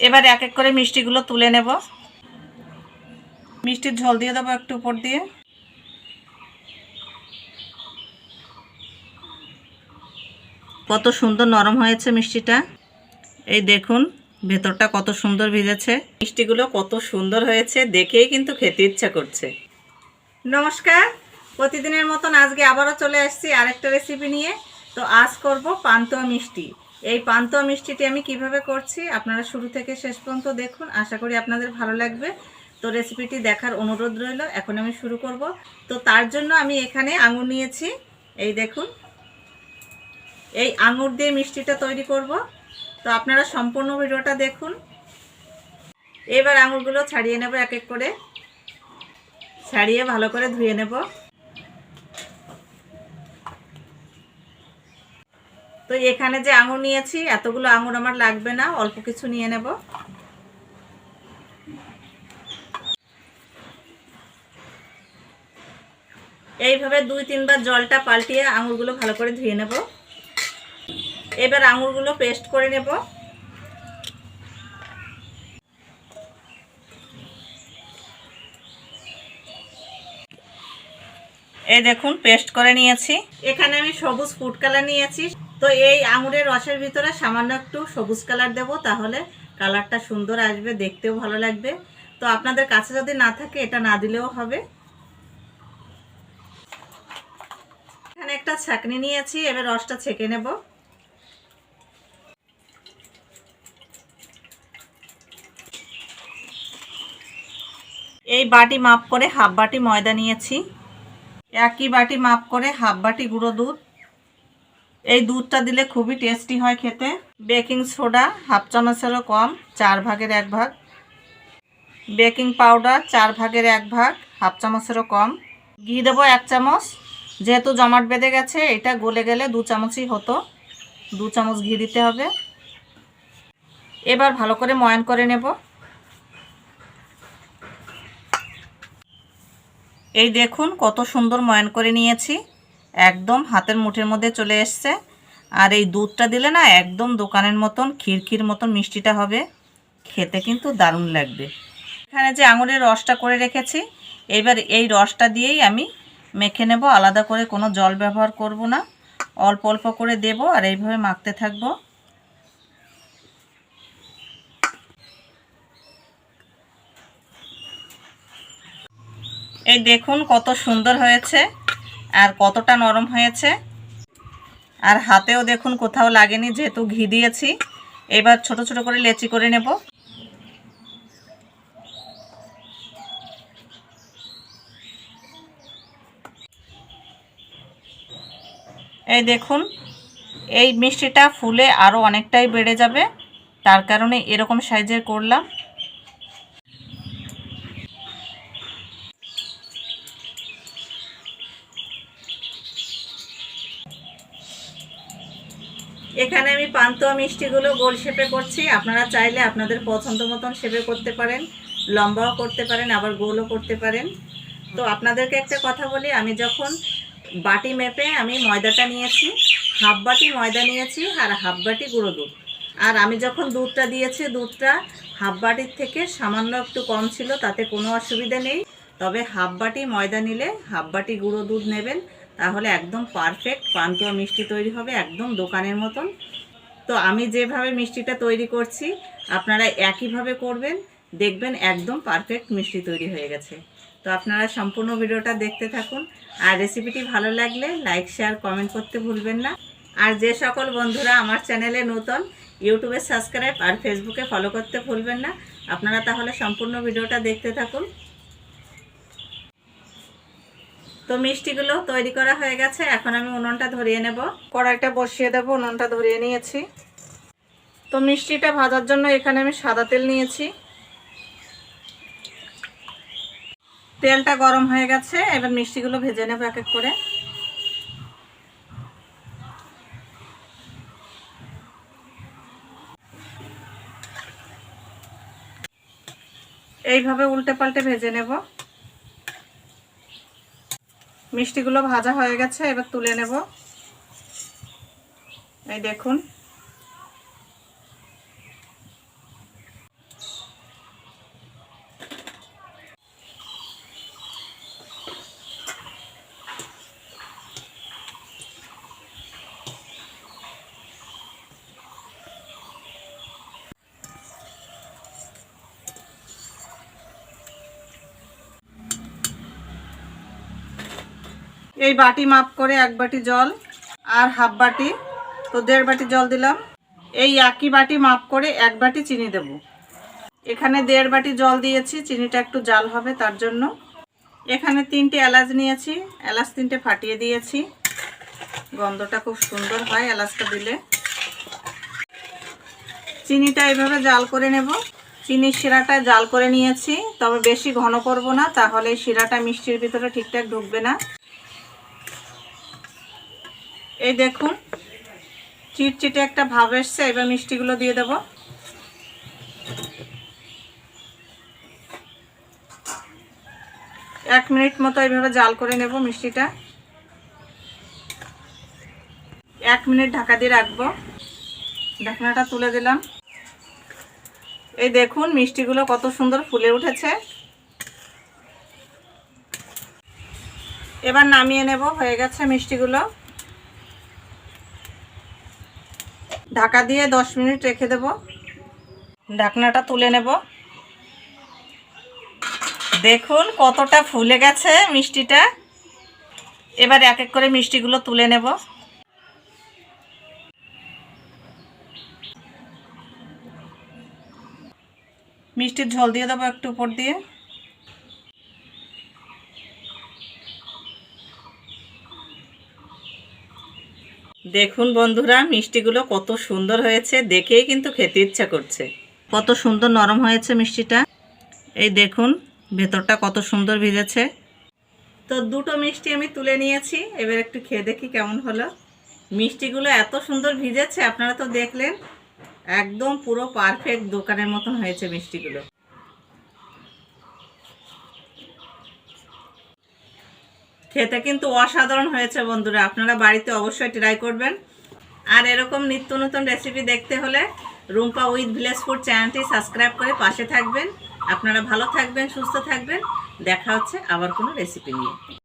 এবার এক এক করে মিষ্টিগুলো তুলে নেব। মিষ্টির ঝোল দিয়ে দেবো একটু উপর দিয়ে। কত সুন্দর নরম হয়েছে মিষ্টিটা। এই দেখুন, ভেতরটা কত সুন্দর ভিজেছে। মিষ্টিগুলো কত সুন্দর হয়েছে, দেখেই কিন্তু খেতে ইচ্ছা করছে। নমস্কার, প্রতিদিনের মতন আজকে আবারও চলে আসছি আরেকটা রেসিপি নিয়ে। তো আজ করব পান্তুয়া মিষ্টি। এই পান্তুয়া মিষ্টিটি আমি কীভাবে করছি আপনারা শুরু থেকে শেষ পর্যন্ত দেখুন। আশা করি আপনাদের ভালো লাগবে। তো রেসিপিটি দেখার অনুরোধ রইল, এখন আমি শুরু করব। তো তার জন্য আমি এখানে আঙুর নিয়েছি। এই দেখুন। এই আঙুর দিয়ে মিষ্টিটা তৈরি করব। তো আপনারা সম্পূর্ণ ভিডিওটা দেখুন। এবার আঙুরগুলো ছাড়িয়ে নেব এক এক করে। ছাড়িয়ে ভালো করে ধুয়ে নেব। তো এখানে যে আঙুর নিয়েছি, এতগুলো আঙুর আমার লাগবে না, অল্প কিছু নিয়ে নেব। এইভাবে দুই তিনবার জলটা পাল্টিয়ে আঙুরগুলো ভালো করে ধুয়ে নেব। এবার আঙুরগুলো পেস্ট করে নেব। এই দেখুন, পেস্ট করে নিয়েছি। এখানে আমি সবুজ ফুড কালার নিয়েছি। তো এই আঙুরের রসের ভিতরে সামান্য একটু সবুজ কালার দেব, তাহলে কালারটা সুন্দর আসবে, দেখতেও ভালো লাগবে। তো আপনাদের কাছে যদি না থাকে, এটা না দিলেও হবে। এখানে একটা ছাঁকনি নিয়েছি, এবার রসটা ছেঁকে নেব। এই বাটি মাপ করে হাফ বাটি ময়দা নিয়েছি। একই বাটি মাপ করে হাফ বাটি গুঁড়ো দুধ। এই দুধটা দিলে খুবই টেস্টি হয় খেতে। বেকিং সোডা হাফ চামচেরও কম, চার ভাগের এক ভাগ। বেকিং পাউডার চার ভাগের এক ভাগ হাফ চামচেরও কম। ঘি দেবো এক চামচ। যেহেতু জমাট বেঁধে গেছে, এটা গলে গেলে দু চামচই হতো। দু চামচ ঘি দিতে হবে। এবার ভালো করে ময়ান করে নেব। এই দেখুন কত সুন্দর ময়ান করে নিয়েছি। একদম হাতের মুঠের মধ্যে চলে এসছে। আর এই দুধটা দিলে না একদম দোকানের মতন খিরখির মতন মিষ্টিটা হবে। খেতে কিন্তু দারুণ লাগবে। এখানে যে আঙুরের রসটা করে রেখেছি, এবার এই রসটা দিয়েই আমি মেখে নেব। আলাদা করে কোনো জল ব্যবহার করব না। অল্প অল্প করে দেব আর এইভাবে মাখতে থাকব। এই দেখুন কত সুন্দর হয়েছে। আর কতটা নরম হয়েছে? আর হাতেও দেখুন কোথাও লাগেনি, যেহেতু ঘি দিয়েছি। এবার ছোট ছোট করে লেচি করে নেব। এই দেখুন, এই মিষ্টিটা ফুলে আরও অনেকটাই বেড়ে যাবে। তার কারণে এরকম সাইজের করলাম। এখানে আমি পান্তুয়া মিষ্টিগুলো গোল শেপে করছি। আপনারা চাইলে আপনাদের পছন্দ মতন শেপে করতে পারেন, লম্বাও করতে পারেন, আবার গোলও করতে পারেন। তো আপনাদেরকে একটা কথা বলি, আমি যখন বাটি মেপে আমি ময়দাটা নিয়েছি, হাফ বাটি ময়দা নিয়েছি আর হাফ বাটি গুঁড়ো দুধ। আর আমি যখন দুধটা দিয়েছি, দুধটা হাফ বাটির থেকে সামান্য একটু কম ছিল, তাতে কোনো অসুবিধা নেই। তবে হাফ বাটি ময়দা নিলে হাফ বাটি গুঁড়ো দুধ নেবেন। তাহলে একদম পারফেক্ট পান্তুয়া মিষ্টি তৈরি হবে একদম দোকানের মতন। তো আমি যেভাবে মিষ্টিটা তৈরি করছি, আপনারা একইভাবে করবেন, দেখবেন একদম পারফেক্ট মিষ্টি তৈরি হয়ে গেছে। তো আপনারা সম্পূর্ণ ভিডিওটা দেখতে থাকুন। আর রেসিপিটি ভালো লাগলে লাইক শেয়ার কমেন্ট করতে ভুলবেন না। আর যে সকল বন্ধুরা আমার চ্যানেলে নতুন ইউটিউবে সাবস্ক্রাইব আর ফেসবুকে ফলো করতে ভুলবেন না। আপনারা তাহলে সম্পূর্ণ ভিডিওটা দেখতে থাকুন। তো মিষ্টিগুলো তৈরি করা হয়ে গেছে। এখন আমি উনুনটা ধরিয়ে নেব। কড়াইটা বসিয়ে দেবো, উনুনটা ধরিয়ে নিয়েছি। তো মিষ্টিটা ভাজার জন্য এখানে আমি সাদা তেল নিয়েছি। তেলটা গরম হয়ে গেছে, এবার মিষ্টিগুলো ভেজে নেব এক এক করে। এইভাবে উল্টে পাল্টে ভেজে নেব। মিষ্টিগুলো ভাজা হয়ে গেছে এবার তুলে নেব। এই দেখুন এই বাটি মাপ করে এক বাটি জল আর হাফ বাটি, তো দেড় বাটি জল দিলাম। এই একই বাটি মাপ করে এক বাটি চিনি দেব। এখানে দেড় বাটি জল দিয়েছি, চিনিটা একটু জাল হবে তার জন্য। এখানে তিনটে এলাচ নিয়েছি, এলাচ তিনটে ফাটিয়ে দিয়েছি। গন্ধটা খুব সুন্দর হয় এলাচটা দিলে। চিনিটা এভাবে জাল করে নেব। চিনির শিরাটা জাল করে নিয়েছি, তবে বেশি ঘন করব না, তাহলে শিরাটা মিষ্টির ভিতরে ঠিকঠাক ঢুকবে না। এই দেখুন, চিটচিটে একটা ভাব এসছে, এবার মিষ্টিগুলো দিয়ে দেব। এক মিনিট মতো এইভাবে জাল করে নেব মিষ্টিটা। এক মিনিট ঢাকা দিয়ে রাখব। ঢাকনাটা তুলে দিলাম। এই দেখুন, মিষ্টিগুলো কত সুন্দর ফুলে উঠেছে। এবার নামিয়ে নেব, হয়ে গেছে মিষ্টিগুলো। ঢাকা দিয়ে দশ মিনিট রেখে দেব। ঢাকনাটা তুলে নেব। দেখুন কতটা ফুলে গেছে মিষ্টিটা। এবার এক এক করে মিষ্টিগুলো তুলে নেব। মিষ্টির ঝোল দিয়ে দেবো একটু উপর দিয়ে। দেখুন বন্ধুরা, মিষ্টিগুলো কত সুন্দর হয়েছে, দেখেই কিন্তু খেতে ইচ্ছা করছে। কত সুন্দর নরম হয়েছে মিষ্টিটা। এই দেখুন, ভেতরটা কত সুন্দর ভিজেছে। তো দুটো মিষ্টি আমি তুলে নিয়েছি, এবার একটু খেয়ে দেখি কেমন হলো। মিষ্টিগুলো এত সুন্দর ভিজেছে, আপনারা তো দেখলেন, একদম পুরো পারফেক্ট দোকানের মতন হয়েছে মিষ্টিগুলো। খেতে কিন্তু অসাধারণ হয়েছে বন্ধুরা, আপনারা বাড়িতে অবশ্যই ট্রাই করবেন। আর এরকম নিত্য নতুন রেসিপি দেখতে হলে রুম্পা উইথ ভিলেজ ফুড চ্যানেলটি সাবস্ক্রাইব করে পাশে থাকবেন। আপনারা ভালো থাকবেন, সুস্থ থাকবেন। দেখা হচ্ছে আবার কোনো রেসিপি নিয়ে।